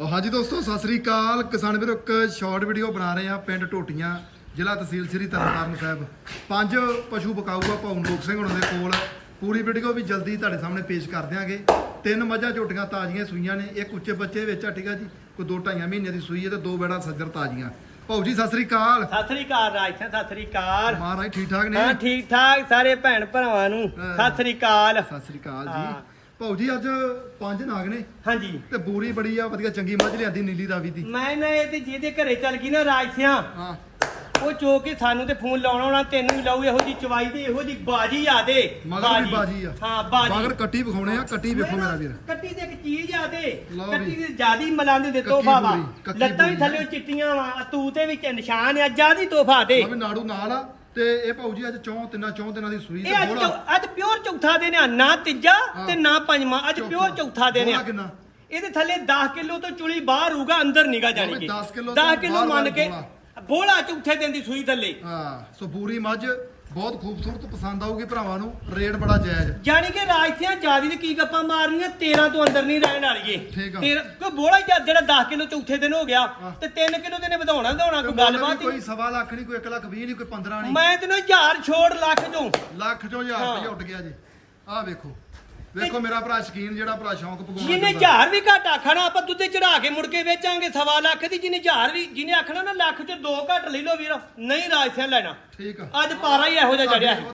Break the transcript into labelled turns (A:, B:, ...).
A: ਹਾਂਜੀ ਦੋਸਤੋ ਸਤਿ ਸ੍ਰੀ ਅਕਾਲ। ਕਿਸਾਨ ਵੀਰੋ ਇੱਕ ਸ਼ਾਰਟ ਵੀਡੀਓ ਬਣਾ ਰਹੇ ਆ ਪਿੰਡ ਟੋਟੀਆਂ ਜ਼ਿਲ੍ਹਾ ਤਹਿਸੀਲ ਸ੍ਰੀ ਤਰਨਤਾਰਨ ਸਾਹਿਬ। ਪੰਜ ਪਸ਼ੂ ਬਕਾਊਗਾ ਭਾਊ ਨੋਕ ਸਿੰਘ ਉਹਨਾਂ ਦੇ ਕੋਲ। ਪੂਰੀ ਵੀਡੀਓ ਵੀ ਜਲਦੀ ਤੁਹਾਡੇ ਸਾਹਮਣੇ ਪੇਸ਼ ਕਰ ਦਿਆਂਗੇ। ਤਿੰਨ ਮੱਝਾਂ ਝੋਟੀਆਂ ਤਾਜ਼ੀਆਂ ਸੂਈਆਂ ਨੇ ਇੱਕ ਉੱਚੇ ਬੱਚੇ ਵਿੱਚ ਆ ਠੀਕ ਆ ਜੀ? ਕੋਈ ਦੋ ਢਾਈਆਂ ਮਹੀਨੇ ਦੀ ਸੂਈ ਹੈ ਤੇ ਦੋ ਬੈੜਾ ਸੱਜਰ ਤਾਜ਼ੀਆਂ। ਭਾਊ ਜੀ ਸਤਿ ਸ੍ਰੀ ਅਕਾਲ।
B: ਸਤਿ ਸ੍ਰੀ ਅਕਾਲ ਰਾਜ ਸਿੰਘ ਸਤਿ ਸ੍ਰੀ ਅਕਾਲ।
A: ਮਹਾਰਾਜ ਠੀਕ ਠਾਕ ਨੇ?
B: ਹਾਂ ਠੀਕ ਠਾਕ ਸਾਰੇ ਭੈਣ ਭਰਾਵਾਂ ਨੂੰ। ਸਤਿ ਸ੍ਰੀ ਅਕਾਲ।
A: ਸਤਿ ਸ੍ਰੀ ਅਕਾਲ। ਜੀ। ਭਾਊ ਜੀ ਅੱਜ ਪੰਜ ਨਾਗ ਨੇ।
B: ਹਾਂਜੀ।
A: ਤੇ ਬੂਰੀ ਬੜੀ ਆ ਵਧੀਆ ਚੰਗੀ ਮੱਝ ਲਿਆਂਦੀ ਨੀਲੀ ਰਾਵੀ ਦੀ।
B: ਮੈਂ ਨਾ ਇਹ ਤੇ ਜਿਹਦੇ ਘਰੇ ਚੱਲ ਗਈ ਨਾ ਰਾਜ ਸਿਆਂ
A: ਹਾਂ।
B: ਉਹ ਚੋ ਕੇ ਸਾਨੂੰ ਤੇ ਫੋਨ ਲਾਉਣਾ ਹੋਣਾ ਤੈਨੂੰ ਵੀ ਲਾਉ ਇਹੋ ਜੀ ਚਵਾਈ ਤੇ ਇਹੋ ਜੀ ਬਾਜੀ ਆ ਦੇ।
A: ਮਗਰ ਵੀ ਬਾਜੀ। ਆ।
B: ਹਾਂ ਬਾਜੀ।
A: ਮਗਰ ਕੱਟੀ ਵਿਖਾਉਣੇ ਆ ਕੱਟੀ ਵੇਖੋ ਮੇਰਾ ਵੀਰ।
B: ਕੱਟੀ ਤੇ ਇੱਕ ਚੀਜ਼ ਆ ਦੇ ਕੱਟੀ। ਦੀ ਜਿਆਦੀ ਮਲਾਂਦੇ ਦੇ ਤੋਹਫਾ ਵਾ। ਲੱਤਾਂ ਵੀ ਥੱਲੇ ਚਿੱਟੀਆਂ ਵਾ ਤੂੰ ਤੇ ਵਿੱਚ ਨਿਸ਼ਾਨ ਆ ਜਿਆਦੀ ਤੋਹਫਾ ਦੇ।
A: ਨਾੜੂ ਨਾਲ ਆ। ਤੇ ਇਹ ਭਾਊ ਜੀ ਅੱਜ ਚੌਂ ਤਿੰਨਾਂ ਚੌਂ ਦਿਨਾਂ ਦੀ ਸੂਈ
B: ਇਹ ਅੱਜ
A: ਬੋਲਾ
B: ਚੌ- ਅੱਜ ਪਿਓਰ ਚੌਥਾ ਦਿਨ ਆ ਨਾ ਤੀਜਾ। ਤੇ ਨਾ ਪੰਜਵਾਂ ਅੱਜ ਪਿਓਰ ਚੌਥਾ ਦਿਨ ਆ।
A: ਕਿੰਨਾ?
B: ਇਹਦੇ ਥੱਲੇ 10 ਕਿਲੋ ਤੋਂ ਚੁਲੀ ਬਾਹਰ ਹੋਊਗਾ ਅੰਦਰ ਨਿਗਾ ਜਾਣੀ ਕਿ।
A: 10 ਕਿੱਲੋ
B: 10
A: ਤੋਂ
B: ਕਿਲੋ
A: ਬਾਹਰ
B: ਮੰਨ ਕੇ
A: ਬੋਲਾ।
B: ਬੋਲਾ ਚੌਥੇ ਦਿਨ ਦੀ ਸੂਈ ਥੱਲੇ।
A: ਹਾਂ ਸੋ ਪੂਰੀ ਮੱਝ ਬਹੁਤ ਖੂਬਸੂਰਤ ਪਸੰਦ ਆਊਗੀ ਭਰਾਵਾਂ ਨੂੰ ਰੇਟ ਬੜਾ ਜਾਇਜ਼
B: ਜਾਣੀ ਕਿ ਰਾਜਥਿਆਂ ਜਿਆਦੀ ਦੀ ਕੀ ਗੱਪਾਂ ਮਾਰਨੀਆਂ 13 ਤੋਂ ਅੰਦਰ ਨਹੀਂ ਰਹਿਣ ਵਾਲੀਏ
A: ਠੀਕ ਆ।
B: ਕੋਈ ਬੋਲਾ ਹੀ ਜਿਹੜਾ 10 ਕਿਲੋ ਚੌਥੇ ਦਿਨ ਹੋ ਗਿਆ। ਤੇ 3 ਕਿਲੋ ਦੇ ਨੇ ਵਧਾਉਣਾ ਵਧਾਉਣਾ ਕੋਈ ਗੱਲਬਾਤ
A: ਕੋਈ
B: ਹੀ
A: ਸਵਾ ਲੱਖ ਨਹੀਂ ਕੋਈ 1 ਲੱਖ 20 ਨਹੀਂ ਕੋਈ 15 ਨਹੀਂ
B: ਮੈਂ ਤੈਨੂੰ ਹਜ਼ਾਰ ਛੋੜ ਲੱਖ ਚੋਂ
A: ਲੱਖ ਚੋਂ ਹਜ਼ਾਰ। ਰੁਪਏ ਉੱਡ ਗਿਆ ਜੀ ਆਹ ਵੇਖੋ ਵੇਖੋ ਮੇਰਾ ਭਰਾ ਸ਼ਕੀਨ ਜਿਹੜਾ ਭਰਾ ਸ਼ੌਂਕ ਪਗਾਉਣਾ
B: ਜਿਹਨੇ। ਹਜ਼ਾਰ ਵੀ ਘੱਟ ਆਖਣਾ ਆਪਾਂ ਦੁੱਧੇ ਚੜਾ ਕੇ ਮੁੜ ਕੇ ਵੇਚਾਂਗੇ ਸਵਾ ਲੱਖ ਦੀ। ਜਿਹਨੇ ਹਜ਼ਾਰ ਵੀ ਜਿਹਨੇ ਆਖਣਾ ਨਾ ਲੱਖ ਚ ਦੋ ਘੱਟ ਲੈ ਲਓ ਵੀਰ। ਨਹੀਂ ਰਾਜਸਿਆਂ ਲੈਣਾ।
A: ਠੀਕ ਆ।
B: ਅੱਜ ਪਾਰਾ ਹੀ ਇਹੋ ਜਿਹਾ ਚੜਿਆ